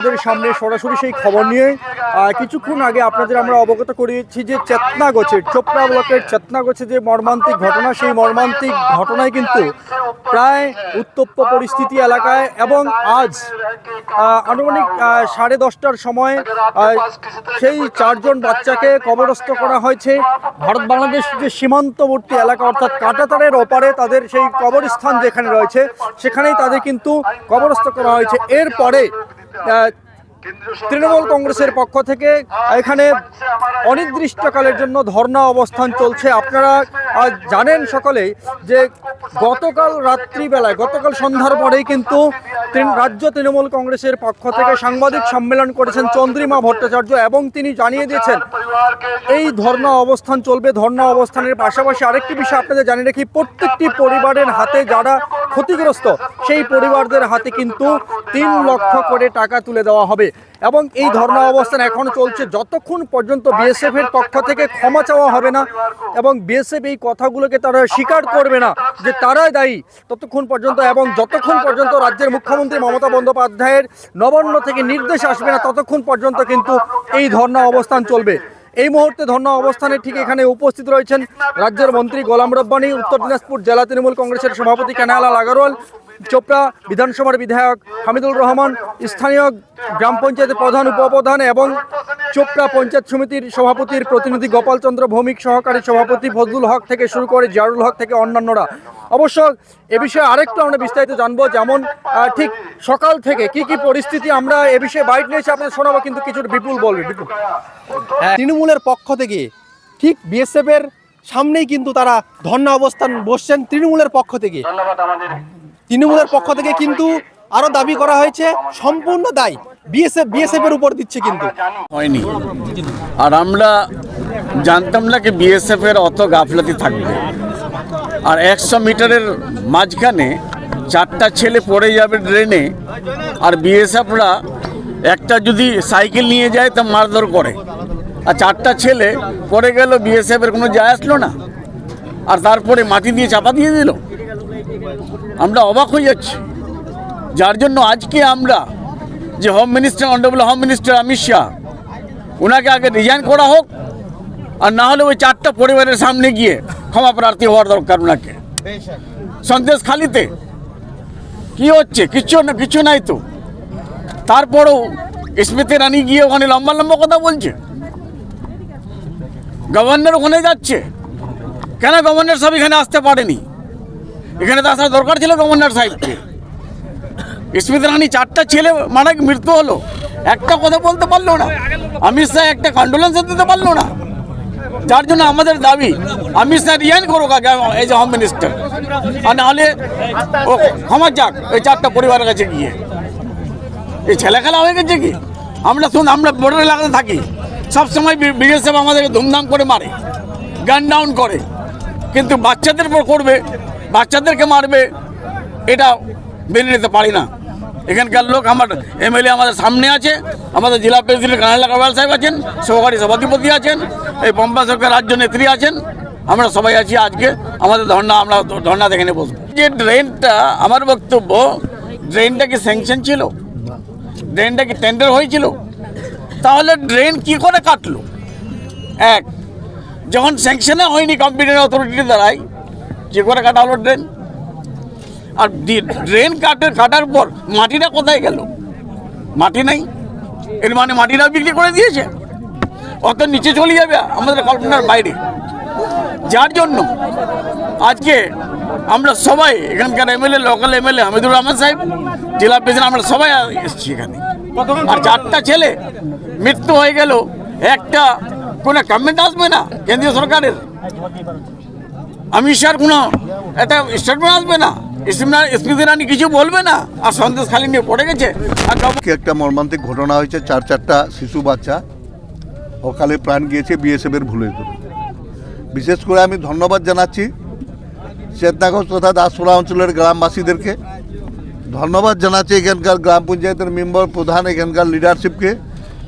আপনাদের সামনে সরাসরি সেই খবর নিয়ে কিছুক্ষণ আগে আপনাদের আমরা অবগত করিয়েছি যে চেতনাগোছের চোপড়া ব্লকের চেতনাগছে যে মর্মান্তিক ঘটনা, সেই মর্মান্তিক ঘটনায় কিন্তু প্রায় উত্তপ্ত পরিস্থিতি এলাকায় এবং আজ আনুমানিক সাড়ে দশটার সময় সেই চারজন বাচ্চাকে কবরস্থ করা হয়েছে। ভারত বাংলাদেশ যে সীমান্তবর্তী এলাকা, অর্থাৎ কাঁটাতারের ওপারে তাদের সেই কবরস্থান যেখানে রয়েছে, সেখানেই তাদের কিন্তু কবরস্থ করা হয়েছে। এরপরে uh, তৃণমূল কংগ্রেসের পক্ষ থেকে এখানে অনির্দিষ্টকালের জন্য ধর্ণা অবস্থান চলছে। আপনারা জানেন সকলেই যে গতকাল রাত্রিবেলায় গতকাল সন্ধ্যার পরেই কিন্তু রাজ্য তৃণমূল কংগ্রেসের পক্ষ থেকে সাংবাদিক সম্মেলন করেছেন চন্দ্রিমা ভট্টাচার্য এবং তিনি জানিয়ে দিয়েছেন এই ধর্ণা অবস্থান চলবে ধর্ণা অবস্থানের পাশাপাশি আরেকটি বিষয় আপনাদের জানিয়ে রাখি প্রত্যেকটি পরিবারের হাতে যারা ক্ষতিগ্রস্ত সেই পরিবারদের হাতে কিন্তু তিন লক্ষ করে টাকা তুলে দেওয়া হবে। এবং এই ধর্ণা অবস্থান এখন চলছে। যতক্ষণ পর্যন্ত বিএসএফ এর পক্ষ থেকে ক্ষমা চাওয়া হবে না এবং বিএসএফ এই কথাগুলোকে তারা স্বীকার করবে না যে তারাই দায়ী, ততক্ষণ পর্যন্ত এবং যতক্ষণ পর্যন্ত রাজ্যের মুখ্যমন্ত্রী মমতা বন্দ্যোপাধ্যায়ের নবান্ন থেকে নির্দেশ আসবে না, ততক্ষণ পর্যন্ত কিন্তু এই ধর্ণা অবস্থান চলবে। এই মুহূর্তে ধর্ণা অবস্থানে ঠিক এখানে উপস্থিত রয়েছেন রাজ্যের মন্ত্রী গোলাম রব্বানি, উত্তর দিনাজপুর জেলা তৃণমূল কংগ্রেসের সভাপতি কানালাল আগরওয়াল চোপড়া বিধানসভার বিধায়ক হামিদুল রহমান স্থানীয় গ্রাম পঞ্চায়েতের প্রধান উপপ্রধান এবং চোপড়া পঞ্চায়েত সমিতির সভাপতির প্রতিনিধি গোপাল চন্দ্র ভৌমিক সহকারী সভাপতি ফজলুল হক থেকে শুরু করে জিয়ারুল হক থেকে অন্যান্যরা। অবশ্য এ বিষয়ে আরেকটু আমরা বিস্তারিত জানব যেমন ঠিক সকাল থেকে কি কি পরিস্থিতি আমরা এ বিষয়ে বাইট নিয়েছি আপনাদের শোনাবো কিন্তু কিছু বিপুল বলবে বিপুল। তৃণমূলের পক্ষ থেকে ঠিক বিএসএফ এর সামনেই কিন্তু তারা ধর্ণা অবস্থান বসছেন তৃণমূলের পক্ষ থেকে। তৃণমূলের পক্ষ থেকে কিন্তু আরও দাবি করা হয়েছে, সম্পূর্ণ দায় বিএসএফ বিএসএফ এর উপর দিচ্ছে কিন্তু। হয়নি। আর আমরা জানতাম না কি বিএসএফ এর অত গাফলাতি থাকবে। আর একশো মিটারের মাঝখানে চারটা ছেলে পড়ে যাবে ড্রেনে, আর বিএসএফরা একটা যদি সাইকেল নিয়ে যায় তা মারধর করে। আর চারটা ছেলে পড়ে গেল, বিএসএফ এর কোনো যায় আসলো না। আর তারপরে মাটি দিয়ে চাপা দিয়ে দিল। আমরা অবাক হয়ে যাচ্ছি। যার জন্য আজকে আমরা যে home minister honourable home minister Amit Shah ওনাকে আগে রিজাইন করা হোক, আর না হলে ওই চারটা পরিবারের সামনে গিয়ে ক্ষমা প্রার্থী হওয়ার দরকার ওনাকে সন্দেশ খালিতে। কি হচ্ছে? কিচ্ছু না, কিছু নাই তো। তারপরেও স্মৃতি রানী গিয়ে ওখানে লম্বা লম্বা কথা বলছে। গভর্নর ওখানে যাচ্ছে। কেন গভর্নর সব এখানে আসতে পারেনি? এখানে তো আসার দরকার ছিল গভর্নর সাহেবকে স্মৃতি রানী চারটা ছেলে মারা মৃত্যু হলো। একটা কথা বলতে পারল না। অমিত শাহ একটা কন্ডোলেন্স দিতে পারল না। যার জন্য আমাদের দাবি, অমিত শাহ রিয়াইন করুক এই যে হোম মিনিস্টার আর নাহলে ও ক্ষমা যাক ওই চারটা পরিবারের কাছে গিয়ে। এই ছেলে খেলা হয়ে গেছে কি? আমরা শুন, আমরা বর্ডার এলাকাতে থাকি। সবসময় বিএসএফ আমাদেরকে ধুমধাম করে মারে গান ডাউন করে। কিন্তু বাচ্চাদের উপর করবে। বাচ্চাদেরকে মারবে, এটা মেনে নিতে পারি না। এখানকার লোক আমার এমএলএ আমাদের সামনে আছে, আমাদের জেলা প্রেসিডেন্ট কানাইলা কারওয়াল সাহেব আছেন, সহকারী সভাধিপতি আছেন, এই পম্পা সরকার রাজ্য নেত্রী আছেন, আমরা সবাই আছি আজকে, আমাদের ধর্ণা, আমরা ধর্ণা দেখে বসবো। যে ড্রেনটা, আমার বক্তব্য, ড্রেনটা কি স্যাংশন ছিল? ড্রেনটা কি টেন্ডার হয়েছিল? তাহলে ড্রেন কি করে কাটলো? এক, যখন স্যাংশনে হয়নি কম্পিউটার অথরিটির দ্বারাই কি করে কাটা হলো ড্রেন আর ড্রেন কাটে কাটার পর মাটিটা কোথায় গেল? মাটি নাই। এর মানে মাটিটা বিক্রি করে দিয়েছে। অত নিচে চলে যাবে আমাদের কল্পনার বাইরে। যার জন্য আজকে আমরা সবাই এখানকার MLA local MLA Hamidur Rahman সাহেব জেলা প্রেসিডেন্ট আমরা সবাই এসেছি এখানে। আর চারটা ছেলে মৃত্যু হয়ে গেল। একটা কোনো কমেন্ট আসবে না কেন্দ্রীয় সরকারের। অমিত শাহর কোনো একটা স্টেটমেন্ট আসবে না। স্মৃতি- রানী কিছু বলবে না। আর সন্দেশ খালি নিয়ে পড়ে গেছে। আর একটা মর্মান্তিক ঘটনা হয়েছে, চার চারটা শিশু বাচ্চা অকালে প্রাণ গিয়েছে বিএসএফ এর ভুলের জন্য বিশেষ করে আমি ধন্যবাদ জানাচ্ছি চেতনাগঞ্জ তথা দাসপুরা অঞ্চলের গ্রামবাসীদেরকে। ধন্যবাদ জানাচ্ছি এখানকার গ্রাম পঞ্চায়েতের মেম্বার, প্রধান, এখানকার লিডারশিপকে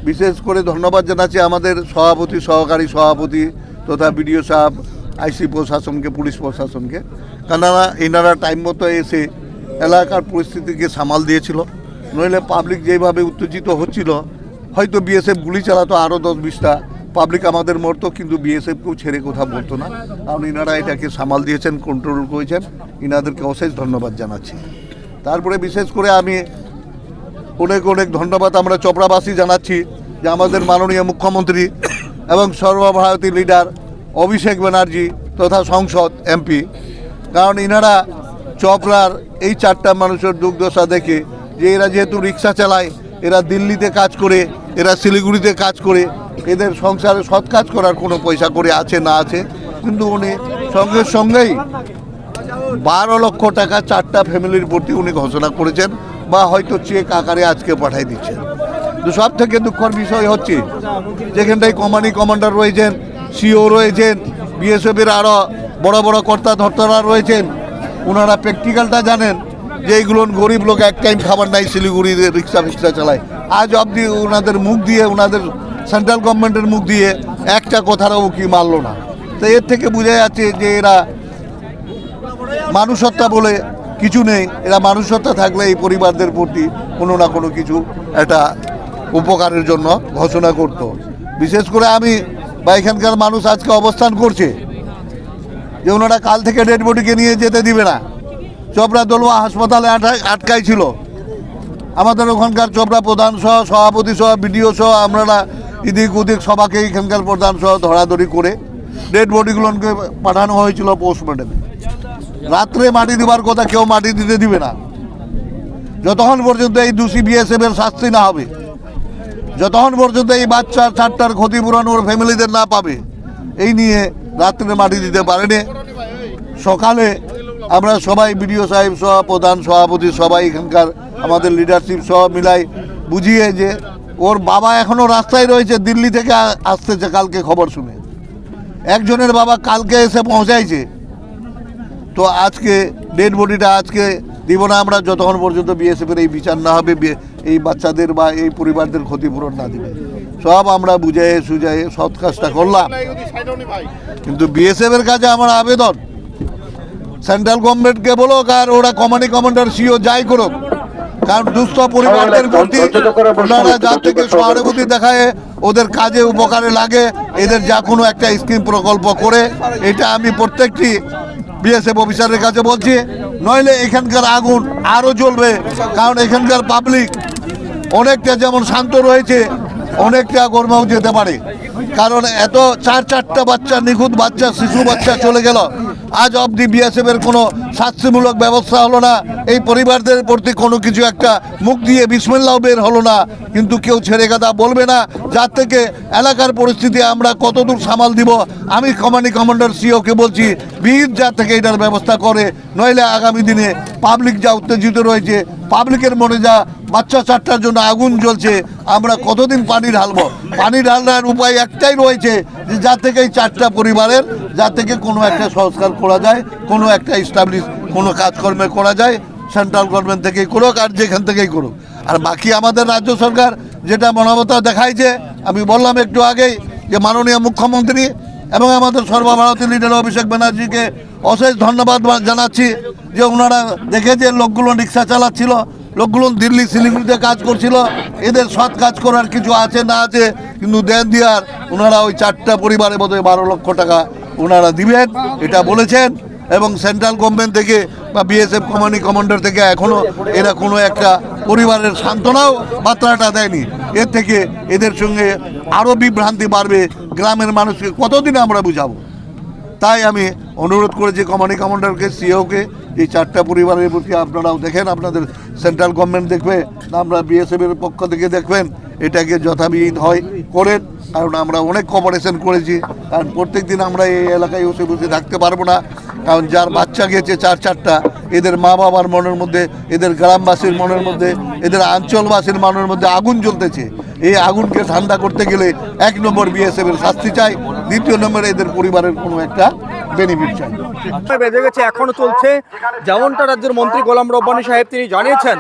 বিশেষ করে ধন্যবাদ জানাচ্ছি আমাদের সভাপতি, সহকারী সভাপতি তথা বিডিও সাহেব আইসি প্রশাসনকে, পুলিশ প্রশাসনকে। কেননা এনারা টাইম মতো এসে এলাকার পরিস্থিতিকে সামাল দিয়েছিল। নইলে পাবলিক যেভাবে উত্তেজিত হচ্ছিল, হয়তো বিএসএফ গুলি চালাতো আরও দশ বিশটা। পাবলিক আমাদের মরতো, কিন্তু বিএসএফকেও ছেড়ে কথা বলতো না। কারণ ইনারা এটাকে সামাল দিয়েছেন কন্ট্রোল করেছেন। ইনাদেরকে অশেষ ধন্যবাদ জানাচ্ছি। তারপরে বিশেষ করে আমি অনেক অনেক ধন্যবাদ আমরা চপড়াবাসী জানাচ্ছি যে আমাদের মাননীয় মুখ্যমন্ত্রী এবং সর্বভারতী লিডার অভিষেক ব্যানার্জি তথা সংসদ এমপি। কারণ ইনারা চপড়ার এই চারটা মানুষের দুর্দশা দেখে যে এরা যেহেতু রিক্সা চালায়, এরা দিল্লিতে কাজ করে, এরা শিলিগুড়িতে কাজ করে, এদের সংসারে সৎ কাজ করার কোনো পয়সা করে আছে না আছে, কিন্তু উনি সঙ্গে সঙ্গেই বারো লক্ষ টাকা চারটা ফ্যামিলির প্রতি উনি ঘোষণা করেছেন বা হয়তো চেক আকারে আজকে পাঠিয়ে দিচ্ছেন। সব থেকে দুঃখের বিষয় হচ্ছে, যেখানটায় কমানি কমান্ডার রয়েছেন সিও রয়েছেন, বিএসএফের আরও বড় বড় কর্তা ধর্তারা রয়েছেন ওনারা প্র্যাকটিক্যালটা জানেন যে এইগুলো গরিব লোক এক টাইম খাবার নাই শিলিগুড়িতে রিক্সা ফিক্সা চালায়। আজ অবধি ওনাদের মুখ দিয়ে ওনাদের সেন্ট্রাল গভর্নমেন্টের মুখ দিয়ে একটা কথারও কি মারলো না। তো এর থেকে বোঝা যাচ্ছে যে এরা মানুষত্বা বলে কিছু নেই, এরা মানুষত্বা থাকলে এই পরিবারদের প্রতি কোনো না কোনো কিছু একটা উপকারের জন্য ঘোষণা করত। বিশেষ করে আমি বা এখানকার মানুষ আজকে অবস্থান করছে যে ওনারা কাল থেকে ডেড বডিকে নিয়ে যেতে দিবে না। চোপড়া দলুয়া হাসপাতালে আটকা- আটকাই ছিল। আমাদের ওখানকার চোপড়া প্রধান সহ, সভাপতি সহ, বিডিও সহ আমরা ইদিক উদিক সবাকে এখানকার প্রধান সহ ধরাধরি করে ডেড বডিগুলোকে পাঠানো হয়েছিল পোস্টমর্টমে রাত্রে মাটি দিবার কথা কেউ মাটি দিতে দিবে না। যতক্ষণ পর্যন্ত এই দোষী বিএসএফ এর শাস্তি না হবে যতক্ষণ পর্যন্ত এই বাচ্চার চারটার ক্ষতিপূরণ ওর ফ্যামিলিদের না পাবে, এই নিয়ে রাত্রে মাটি দিতে পারেনি। সকালে আমরা সবাই বিডিও সাহেব সহ, প্রধান সভাপতি সবাই এখানকার আমাদের লিডারশিপ সহ মিলাই বুঝিয়ে যে ওর বাবা এখনও রাস্তায় রয়েছে, দিল্লি থেকে আসতেছে কালকে খবর শুনে। একজনের বাবা কালকে এসে পৌঁছাইছে। তো আজকে ডেড বডিটা আজকে দিব না আমরা, যতক্ষণ পর্যন্ত বিএসএফের এই বিচার না হবে এই বাচ্চাদের বা এই পরিবারদের ক্ষতিপূরণ না দিবে। সব আমরা বুঝাই সুঝাই সৎ কাজটা করলাম। কিন্তু বিএসএফ এর কাছে আমার আবেদন সেন্ট্রাল গভর্নমেন্টকে বলুক আর ওরা কমান্ডিং কমান্ডার সিও যাই করুক কারণ দুস্থ পরিবারদের প্রতি ওনারা যা থেকে সহানুভূতি দেখায় ওদের কাজে উপকারে লাগে এদের যা কোনো একটা স্কিম প্রকল্প করে এটা আমি প্রত্যেকটি বিএসএফ অফিসারের কাছে বলছি নইলে এখানকার আগুন আরও জ্বলবে কারণ এখানকার পাবলিক অনেকটা যেমন শান্ত রয়েছে, অনেকটা গরমাও যেতে পারে। কারণ এত চার চারটা বাচ্চা, নিখুঁত বাচ্চা, শিশু বাচ্চা চলে গেল। আজ অবধি বিএসএফ এর কোনো শাস্তিমূলক ব্যবস্থা হলো না। এই পরিবারদের প্রতি কোনো কিছু একটা মুখ দিয়ে বিসমিল্লাও বের হলো না। কিন্তু কেউ ছেড়ে কথা বলবে না। যার থেকে এলাকার পরিস্থিতি আমরা কতদূর সামাল দিব, আমি কমান্ডিং কমান্ডার সিওকে বলছি, বীর যা থেকে এটার ব্যবস্থা করে। নইলে আগামী দিনে পাবলিক যা উত্তেজিত রয়েছে পাবলিকের মনে যা বাচ্চা চারটার জন্য আগুন জ্বলছে, আমরা কতদিন পানি ঢালবো? পানি ঢালার উপায় একটাই রয়েছে যে যা থেকে এই চারটা পরিবারের, যা থেকে কোনো একটা সংস্কার করা যায়, কোনো একটা স্টাবলিশ কোনো কাজকর্মে করা যায় সেন্ট্রাল গভর্নমেন্ট থেকেই করুক আর যেখান থেকেই করুক। আর বাকি আমাদের রাজ্য সরকার যেটা মানবতা দেখাইছে, আমি বললাম একটু আগেই যে মাননীয় মুখ্যমন্ত্রী এবং আমাদের সর্বভারতীয় লিডার অভিষেক ব্যানার্জিকে অশেষ ধন্যবাদ জানাচ্ছি যে ওনারা দেখেছে লোকগুলো রিক্সা চালাচ্ছিল লোকগুলো দিল্লি শিলিগুড়িতে কাজ করছিল। এদের সৎ কাজ করার কিছু আছে না আছে, কিন্তু দেন দিয়ার, ওনারা ওই চারটা পরিবারে বোধহয় বারো লক্ষ টাকা ওনারা দিবেন, এটা বলেছেন। এবং সেন্ট্রাল গভর্নমেন্ট থেকে বা বিএসএফ কমান্ডিং কমান্ডার থেকে এখনও এরা কোনো একটা পরিবারের সান্ত্বনাও মাত্রাটা দেয়নি। এর থেকে এদের সঙ্গে আরও বিভ্রান্তি বাড়বে, গ্রামের মানুষকে কতদিন আমরা বুঝাবো? তাই আমি অনুরোধ করেছি কমান্ডিং কমান্ডারকে সিওকে এই চারটা পরিবারের প্রতি আপনারাও দেখেন, আপনাদের সেন্ট্রাল গভর্নমেন্ট দেখবে, আমরা বিএসএফ এর পক্ষ থেকে দেখবেন, এটাকে যথাবিহিত হয়, করেন, কারণ আমরা অনেক কপারেশন করেছি, কারণ প্রত্যেক দিন আমরা এই এলাকায় বসে বসে থাকতে পারব না, কারণ যার বাচ্চা গেছে চার, চারটা, এদের মা বাবার মনের মধ্যে, এদের গ্রামবাসীর মনের মধ্যে, এদের অঞ্চলবাসীর মনের মধ্যে আগুন জ্বলতেছে। এই আগুনকে ঠান্ডা করতে গেলে এক নম্বর বিএসএফ এর শাস্তি চাই, দ্বিতীয় নম্বর এদের পরিবারের কোনো একটা বেনিফিট চাই। গেছে, এখনও চলছে। যেমনটা রাজ্যের মন্ত্রী গোলাম রব্বানী সাহেব, তিনি জানিয়েছেন,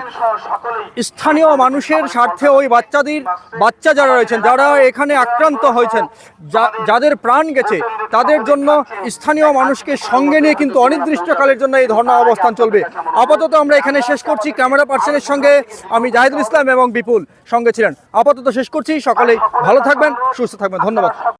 স্থানীয় মানুষের স্বার্থে ওই বাচ্চাদের, বাচ্চা যারা রয়েছেন, যারা এখানে আক্রান্ত হয়েছেন যাদের প্রাণ গেছে, তাদের জন্য স্থানীয় মানুষকে সঙ্গে নিয়ে কিন্তু অনির্দিষ্টকালের জন্য এই ধর্ণা অবস্থান চলবে। আপাতত আমরা এখানে শেষ করছি, ক্যামেরা পার্সনের সঙ্গে আমি জাহিদুল ইসলাম এবং বিপুল সঙ্গে ছিলেন। আপাতত শেষ করছি, সকলেই ভালো থাকবেন, সুস্থ থাকবেন, ধন্যবাদ।